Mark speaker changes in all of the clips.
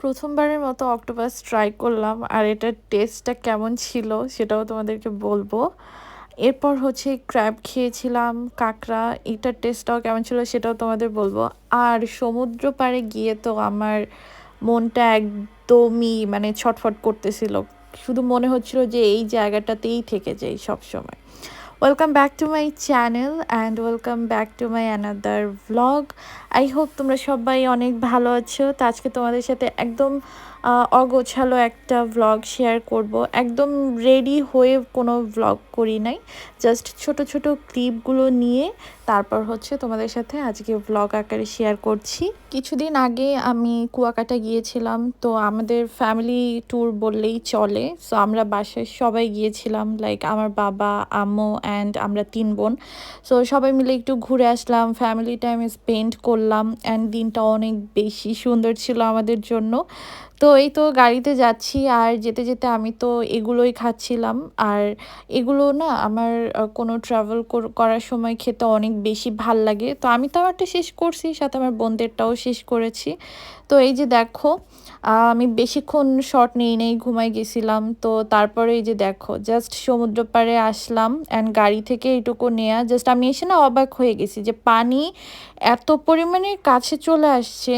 Speaker 1: প্রথমবারের মতো octopus try করলাম আর এটার টেস্টটা কেমন ছিল সেটাও তোমাদেরকে বলব। এরপর হচ্ছে ক্র্যাব খেয়েছিলাম, কাঁকড়া, এটার টেস্টটাও কেমন ছিল সেটাও তোমাদের বলব। আর সমুদ্র পাড়ে গিয়ে তো আমার মনটা একদমই মানে ছটফট করতেছিল। শুধু মনে হচ্ছিল যে এই জায়গাটাতেই থেকে যাই সব সময়। Welcome back to my channel and welcome back to my another vlog I hope তোমরা সবাই অনেক ভালো আছো। তো আজকে তোমাদের সাথে একদম অগোছালো একটা ভ্লগ শেয়ার করব। একদম রেডি হয়ে কোনো ভ্লগ করি নাই। জাস্ট ছোট ছোট ক্লিপগুলো নিয়ে তারপর হচ্ছে তোমাদের সাথে আজকে ভ্লগ আকারে শেয়ার করছি। কিছুদিন আগে আমি কুয়াকাটা গিয়েছিলাম, তো আমাদের ফ্যামিলি ট্যুর বললেই চলে। সো আমরা বাসায় সবাই গিয়েছিলাম লাইক আমার বাবা, আম্মু অ্যান্ড আমরা তিন বোন। সো সবাই মিলে একটু ঘুরে আসলাম ফ্যামিলি টাইম স্পেন্ড করলাম অ্যান্ড দিনটা অনেক বেশি সুন্দর ছিল আমাদের জন্য। তো এই তো গাড়িতে যাচ্ছি, আর যেতে যেতে আমি তো এগুলোই খাচ্ছিলাম। আর এগুলো না আমার কোনো ট্রাভেল করার সময় খেতে অনেক বেশি ভালো লাগে। তো আমি তো আমারটা শেষ করছি, সাথে আমার বোনদেরটাও শেষ করেছি। তো এই যে দেখো আমি বেশিক্ষণ শর্ট নেই নেই, ঘুমাই গেছিলাম। তো তারপরে এই যে দেখো জাস্ট সমুদ্র পাড়ে আসলাম অ্যান্ড গাড়ি থেকে এইটুকু নেয়া জাস্ট আমি এসে না অবাক হয়ে গেছি যে পানি এত পরিমাণে কাছে চলে আসছে।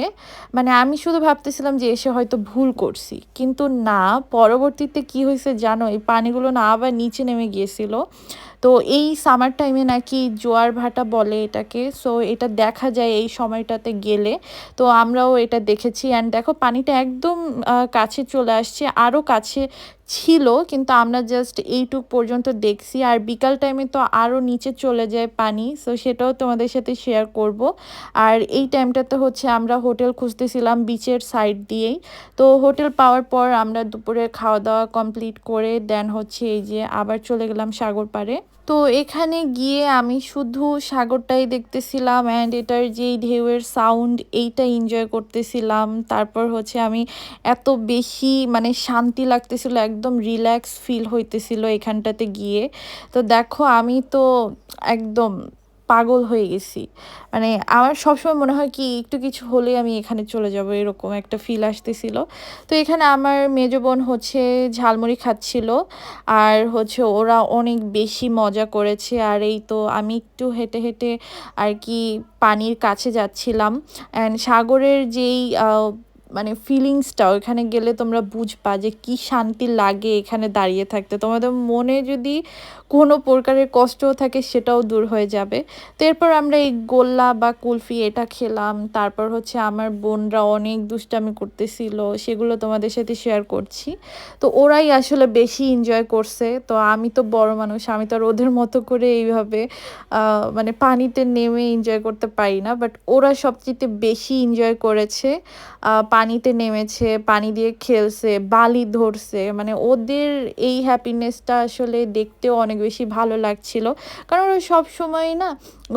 Speaker 1: মানে আমি শুধু ভাবতেছিলাম যে এসে হয়তো ভুল করছি। কিন্তু না, পরবর্তীতে কি হয়েছে জানো, এই পানিগুলো না আবার নিচে নেমে গিয়েছিল। তো এই সামার টাইমে নাকি জোয়ার ভাটা বলে এটাকে সো এটা দেখা যায় এই সময়টাতে গেলে। তো আমরাও এটা দেখেছি। অ্যান্ড দেখো, পানিটা একদম কাছে চলে আসছে। আরও কাছে ছিল, কিন্তু আমরা জাস্ট এইটুক পর্যন্ত দেখছি। আর বিকাল টাইমে তো আরও নিচে চলে যায় পানি সো সেটাও তোমাদের সাথে শেয়ার করব। আর এই টাইমটা তো হচ্ছে আমরা হোটেল খুঁজতেছিলাম বিচের সাইড দিয়েই। তো হোটেল পাওয়ার পর আমরা দুপুরে খাওয়া দাওয়া কমপ্লিট করে দেন হচ্ছে এই যে আবার চলে গেলাম সাগর পাড়ে। তো এখানে গিয়ে আমি শুধু সাগরটাই দেখতেছিলাম অ্যান্ড এটার যেই ঢেউয়ের সাউন্ড এইটা এনজয় করতেছিলাম। তারপর হচ্ছে আমি এত বেশি মানে শান্তি লাগতেছিল, একদম রিল্যাক্স ফিল হইতেছিল এখানটাতে গিয়ে। তো দেখো আমি তো একদম পাগল হয়ে গেছি। মানে আমার সবসময় মনে হয় কি, একটু কিছু হলেই আমি এখানে চলে যাব, এরকম একটা ফিল আসতেছিল। তো এখানে আমার মেজ বোন হচ্ছে ঝালমুড়ি খাচ্ছিল, আর হচ্ছে ওরা অনেক বেশি মজা করেছে। আর এই তো আমি একটু হেঁটে হেঁটে আর কি পানির কাছে যাচ্ছিলাম। অ্যান্ড সাগরের যেই মানে ফিলিংসটা ওইখানে গেলে তোমরা বুঝবা যে কি শান্তি লাগে এখানে দাঁড়িয়ে থাকতে। তোমাদের মনে যদি কোনো প্রকারের কষ্টও থাকে সেটাও দূর হয়ে যাবে। তো এরপর আমরা এই গোল্লা বা কুলফি এটা খেলাম। তারপর হচ্ছে আমার বোনরা অনেক দুষ্টামি করতেছিল, সেগুলো তোমাদের সাথে শেয়ার করছি। তো ওরাই আসলে বেশি এনজয় করছে। তো আমি তো বড় মানুষ, আমি তো আর ওদের মতো করে এইভাবে মানে পানিতে নেমে এনজয় করতে পারি না। বাট ওরা সবচেয়ে বেশি এনজয় করেছে পানিতে নেমেছে, পানি দিয়ে খেলছে, বালি ধরছে মানে ওদের এই হ্যাপিনেসটা আসলে দেখতেও অনেক বেশি ভালো লাগছিল। কারণ ওরা সব সময় না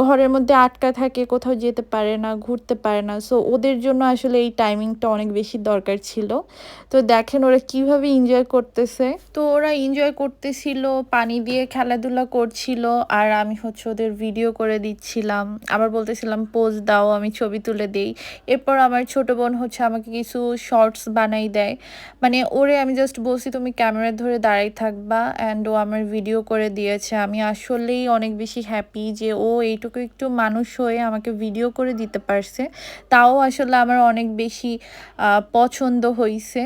Speaker 1: ঘরের মধ্যে আটকা থাকে, কোথাও যেতে পারে না, ঘুরতে পারে না। সো ওদের জন্য আসলে এই টাইমিংটা অনেক বেশি দরকার ছিল। তো দেখেন ওরা কীভাবে এনজয় করতেছে। তো ওরা এনজয় করতেছিল, পানি দিয়ে খেলাধুলা করছিল, আর আমি হচ্ছে ওদের ভিডিও করে দিচ্ছিলাম। আবার বলতেছিলাম পোজ দাও, আমি ছবি তুলে দিই। এরপর আমার ছোট বোন হচ্ছে আমাকে কিছু শর্টস বানাই দেয়। মানে ওরে আমি জাস্ট বলছি, তুমি ক্যামেরা ধরে দাঁড়াই থাকবা অ্যান্ড ও আমার ভিডিও করে দিয়েছে। আমি আসলেই অনেক বেশি হ্যাপি যে ও এইটুকু একটু মানুষ হয়ে আমাকে ভিডিও করে দিতে পারছে। তাও আসলে আমার অনেক বেশি পছন্দ হয়েছে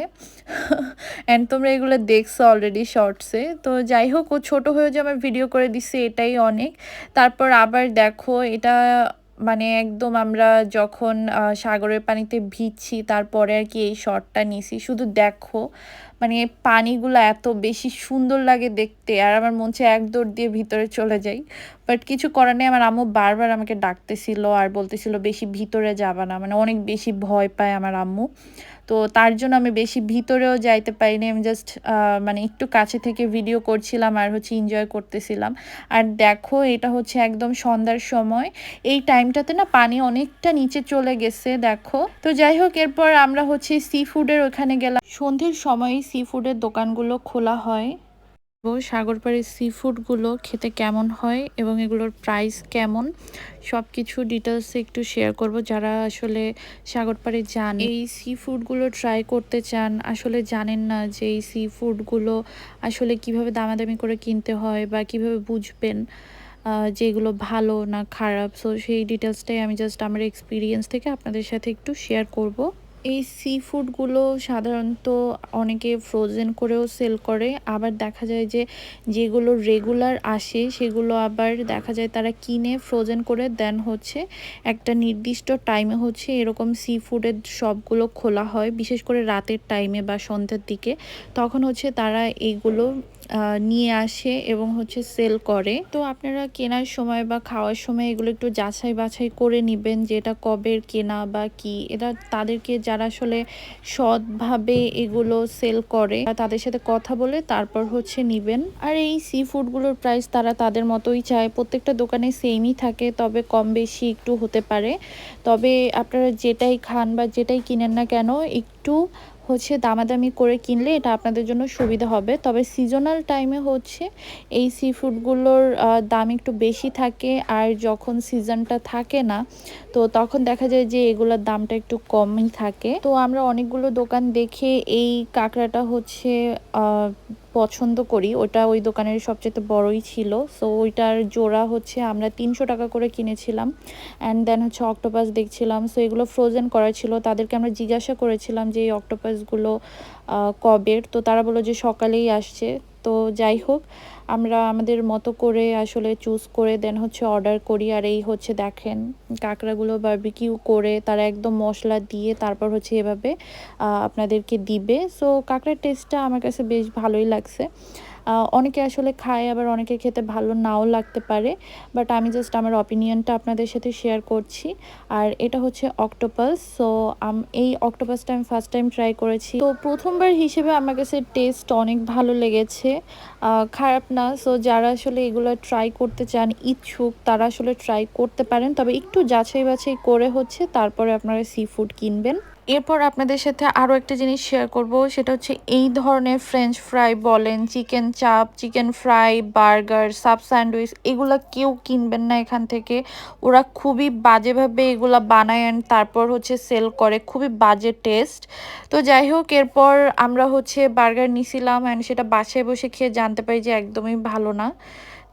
Speaker 1: অ্যান্ড তোমরা এগুলো দেখছ অলরেডি শর্টসে তো যাই হোক, ও ছোটো হয়েও যে আমার ভিডিও করে দিচ্ছে এটাই অনেক। তারপর আবার দেখো, এটা মানে একদম আমরা যখন সাগরের পানিতে ভিজছি, তারপরে আর কি এই শটটা নিছি শুধু দেখো মানে পানিগুলো এত বেশি সুন্দর লাগে দেখতে, আর আমার মন চায় এক দিয়ে ভিতরে চলে যাই। বাট কিছু করার নেই, আমার আম্মু বারবার আমাকে ডাকতেছিল আর বলতেছিল, বেশি ভিতরে যাবা না। মানে অনেক বেশি ভয় পায় আমার আম্মু। তো তার জন্য আমি বেশি ভিতরেও যাইতে পারিনি। আমি জাস্ট মানে একটু কাছে থেকে ভিডিও করছিলাম আর হচ্ছে এনজয় করতেছিলাম। আর দেখো, এটা হচ্ছে একদম সন্ধ্যার সময়। এই টাইমটাতে না পানি অনেকটা নিচে চলে গেছে, দেখো। তো যাই হোক, এরপর আমরা হচ্ছে সি ফুডের ওখানে গেলাম। সন্ধ্যের সময় সি ফুডের দোকানগুলো খোলা হয়। ও সাগর পাড়ের সি ফুডগুলো খেতে কেমন হয় এবং এগুলোর প্রাইস কেমন। সব কিছু ডিটেলসে একটু শেয়ার করব, যারা আসলে সাগর পাড়ে যান। এই সি ফুডগুলো ট্রাই করতে চান, আসলে জানেন না যে এই সি ফুডগুলো আসলে কীভাবে দামাদামি করে কিনতে হয় বা কীভাবে বুঝবেন যেগুলো ভালো না খারাপ। সো সেই ডিটেলসটাই আমি জাস্ট আমার এক্সপিরিয়েন্স থেকে আপনাদের সাথে একটু শেয়ার করব। এই সি ফুডগুলো সাধারণত অনেকে ফ্রোজেন করেও সেল করে। আবার দেখা যায় যে যেগুলো রেগুলার আসে, সেগুলো আবার দেখা যায় তারা কিনে ফ্রোজেন করে দেন হচ্ছে। একটা নির্দিষ্ট টাইমে হচ্ছে এরকম সি ফুডের শপগুলো খোলা হয়, বিশেষ করে রাতের টাইমে বা সন্ধ্যের দিকে। তখন হচ্ছে তারা এইগুলো নিয়ে আসে এবং হচ্ছে সেল করে। তো আপনারা কেনার সময় বা খাওয়ার সময় এগুলো একটু যাচাই বাছাই করে নেবেন যে এটা কবের কেনা বা কি। এটা তাদেরকে যারা আসলে সৎভাবে এগুলো সেল করে তাদের সাথে কথা বলে তারপর হচ্ছে নিবেন। আর এই সি ফুডগুলোর প্রাইস তারা তাদের মতোই চায়। প্রত্যেকটা দোকানে সেমই থাকে, তবে কম বেশি একটু হতে পারে। তবে আপনারা যেটাই খান বা যেটাই কিনেন না কেন, একটু হচ্ছে দামাদামি করে কিনলে এটা আপনাদের জন্য সুবিধা হবে। তবে সিজনাল টাইমে হচ্ছে এই সি ফুডগুলোর দাম একটু বেশি থাকে আর যখন সিজনটা থাকে না, তো তখন দেখা যায় যে এগুলোর দামটা একটু কমই থাকে। তো আমরা অনেকগুলো দোকান দেখে এই কাঁকড়াটা হচ্ছে পছন্দ করি, ওটা ওই দোকানের সবচেয়ে বড়ই ছিল। সো ওইটার জোড়া হচ্ছে আমরা তিনশো টাকা করে কিনেছিলাম। অ্যান্ড দেন হচ্ছে অক্টোপাস দেখছিলাম। সো এগুলো ফ্রোজেন করা ছিল। তাদেরকে আমরা জিজ্ঞাসা করেছিলাম যে এই অক্টোপাসগুলো কবের তো তারা বলো যে সকালেই আসছে। তো যাই হোক, আমরা আমাদের মতো করে আসলে চুজ করে দেন হচ্ছে অর্ডার করি। আর এই হচ্ছে দেখেন, কাঁকড়াগুলো বারবিকিউ করে তারা একদম মশলা দিয়ে তারপর হচ্ছে এভাবে আপনাদেরকে দিবে। সো কাঁকড়ার টেস্টটা আমার কাছে বেশ ভালোই লাগছে। অনেকে আসলে খায়, আবার অনেকে খেতে ভালো নাও লাগতে পারে বাট আমি জাস্ট আমার অপিনিয়নটা আপনাদের সাথে শেয়ার করছি। আর এটা হচ্ছে অক্টোপাস সো এই অক্টোপাসটা আমি ফার্স্ট টাইম ট্রাই করেছি। তো প্রথমবার হিসেবে আমার কাছে টেস্ট অনেক ভালো লেগেছে। খারাপ না সো যারা আসলে এগুলো ট্রাই করতে চান, ইচ্ছুক, তারা আসলে ট্রাই করতে পারেন। তবে একটু যাচাই বাছাই করে হচ্ছে, তারপরে আপনারা সি ফুড কিনবেন। এরপর আপনাদের সাথে আরও একটা জিনিস শেয়ার করব, সেটা হচ্ছে এই ধরনের ফ্রেঞ্চ ফ্রাই বলেন chicken chaap chicken fry burger sub sandwich এগুলো কেউ কিনবেন না এখান থেকে। ওরা খুবই বাজেভাবে এগুলো বানায় অ্যান্ড তারপর হচ্ছে সেল করে, খুবই বাজে টেস্ট তো যাই হোক, এরপর আমরা হচ্ছে বার্গার নিছিলাম অ্যান্ড সেটা বাসায় বসে খেয়ে জানতে পারি যে একদমই ভালো না।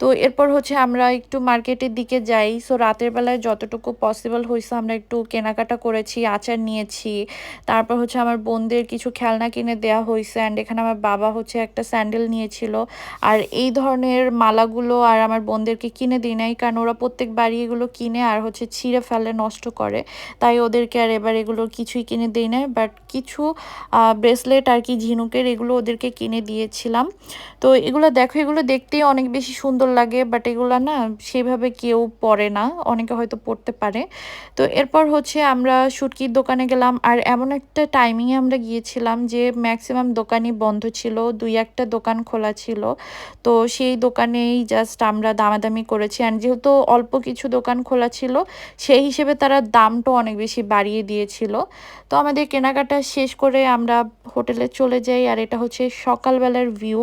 Speaker 1: তো এরপর হচ্ছে আমরা একটু মার্কেটের দিকে যাই। সো রাতের বেলায় যতটুকু পসিবল হয়েছে আমরা একটু কেনাকাটা করেছি, আচার নিয়েছি। তারপর হচ্ছে আমার বোনদের কিছু খেলনা কিনে দেওয়া হয়েছে অ্যান্ড এখানে আমার বাবা হচ্ছে একটা স্যান্ডেল নিয়েছিল। আর এই ধরনের মালাগুলো আর আমার বোনদেরকে কিনে দিই নাই কারণ ওরা প্রত্যেক বাড়ি এগুলো কিনে আর হচ্ছে ছিঁড়ে ফেলে, নষ্ট করে। তাই ওদেরকে আর এবার এগুলো কিছুই কিনে দিই নাই। বাট কিছু ব্রেসলেট আর কি ঝিনুকের এগুলো ওদেরকে কিনে দিয়েছিলাম। তো এগুলো দেখো, এগুলো দেখতেই অনেক বেশি সুন্দর সুন্দর লাগে বাট এগুলা না সেভাবে কেউ পরে না, অনেকে হয়তো পড়তে পারে। তো এরপর হচ্ছে আমরা সুটকির দোকানে গেলাম, আর এমন একটা টাইমিংয়ে আমরা গিয়েছিলাম যে ম্যাক্সিমাম দোকানই বন্ধ ছিল, দুই একটা দোকান খোলা ছিল। তো সেই দোকানেই জাস্ট আমরা দামাদামি করেছি অ্যান্ড যেহেতু অল্প কিছু দোকান খোলা ছিল, সেই হিসেবে তারা দামটা অনেক বেশি বাড়িয়ে দিয়েছিল। তো আমাদের কেনাকাটা শেষ করে আমরা হোটেলে চলে যাই, আর এটা হচ্ছে সকালবেলার ভিউ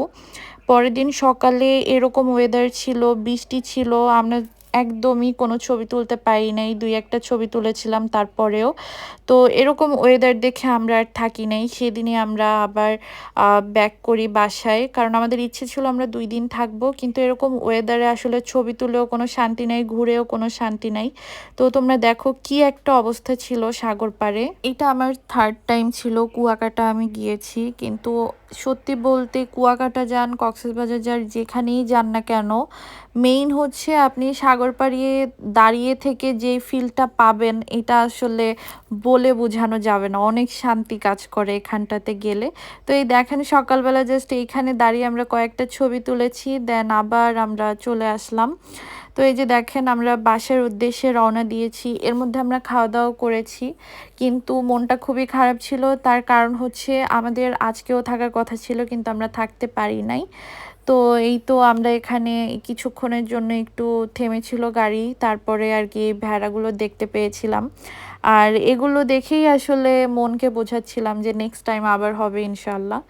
Speaker 1: পরের দিন সকালে এরকম ওয়েদার ছিল, বৃষ্টি ছিল, আমরা একদমই কোনো ছবি তুলতে পারি নাই, দুই একটা ছবি তুলেছিলাম তারপরেও। তো এরকম ওয়েদার দেখে আমরা আর থাকি নাই সেদিনে আমরা আবার ব্যাক করি বাসায়। কারণ আমাদের ইচ্ছে ছিল আমরা দুই দিন থাকব, কিন্তু এরকম ওয়েদারে আসলে ছবি তুলেও কোনো শান্তি নাই, ঘুরেও কোনো শান্তি নাই। তো তোমরা দেখো কি একটা অবস্থা ছিল সাগর পাড়ে। এটা আমার থার্ড টাইম ছিল, কুয়াকাটা আমি গিয়েছি, কিন্তু সত্যি বলতে কুয়াকাটা যান, কক্সবাজার যান, যেখানেই যান না কেন মেইন হচ্ছে আপনি সাগর পাড়িয়ে দাঁড়িয়ে থেকে যে ফিলটা পাবেন, এটা আসলে বলে বোঝানো যাবে না। অনেক শান্তি কাজ করে এখানটাতে গেলে। তো এই দেখেন সকালবেলা জাস্ট এইখানে দাঁড়িয়ে আমরা কয়েকটা ছবি তুলেছি দেন আবার আমরা চলে আসলাম। তো এই যে দেখেন, আমরা বাসার উদ্দেশ্যে রওনা দিয়েছি। এর মধ্যে আমরা খাওয়া দাওয়া করেছি, কিন্তু মনটা খুবই খারাপ ছিল। তার কারণ হচ্ছে আমাদের আজকেও থাকার কথা ছিল, কিন্তু আমরা থাকতে পারি নাই। তো এই তো আমরা এখানে কিছুক্ষণের জন্য একটু থেমেছিল গাড়ি, তারপরে আর কি ভেড়াগুলো দেখতে পেয়েছিলাম। আর এগুলো দেখেই আসলে মনকে বোঝাচ্ছিলাম যে নেক্সট টাইম আবার হবে ইনশাল্লাহ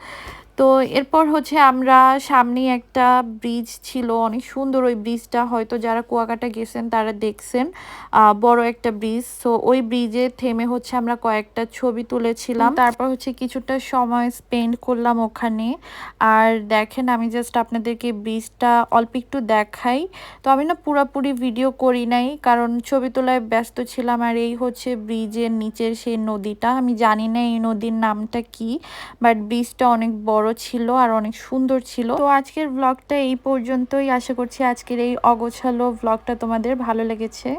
Speaker 1: তো এরপর হচ্ছে আমরা সামনেই একটা ব্রিজ ছিল অনেক সুন্দর ওই ব্রিজটা হয়তো যারা কুয়াকাটা গেছেন তারা দেখছেন বড় একটা ব্রিজ তো ওই ব্রিজে থেমে হচ্ছে আমরা কয়েকটা ছবি তুলেছিলাম। তারপর হচ্ছে কিছুটা সময় স্পেন্ড করলাম ওখানে। আর দেখেন আমি জাস্ট আপনাদেরকে ব্রিজটা অল্প একটু দেখাই। তো আমি না পুরাপুরি ভিডিও করি নাই কারণ ছবি তোলায় ব্যস্ত ছিলাম। আর এই হচ্ছে ব্রিজের নিচের সেই নদীটা। আমি জানি না এই নদীর নামটা কি বাট ব্রিজটা অনেক বড় বড় ছিল আর অনেক সুন্দর ছিল। তো আজকের ব্লগটা এই পর্যন্তই। আশা করছি আজকের এই অগোছালো ব্লগটা তোমাদের ভালো লেগেছে।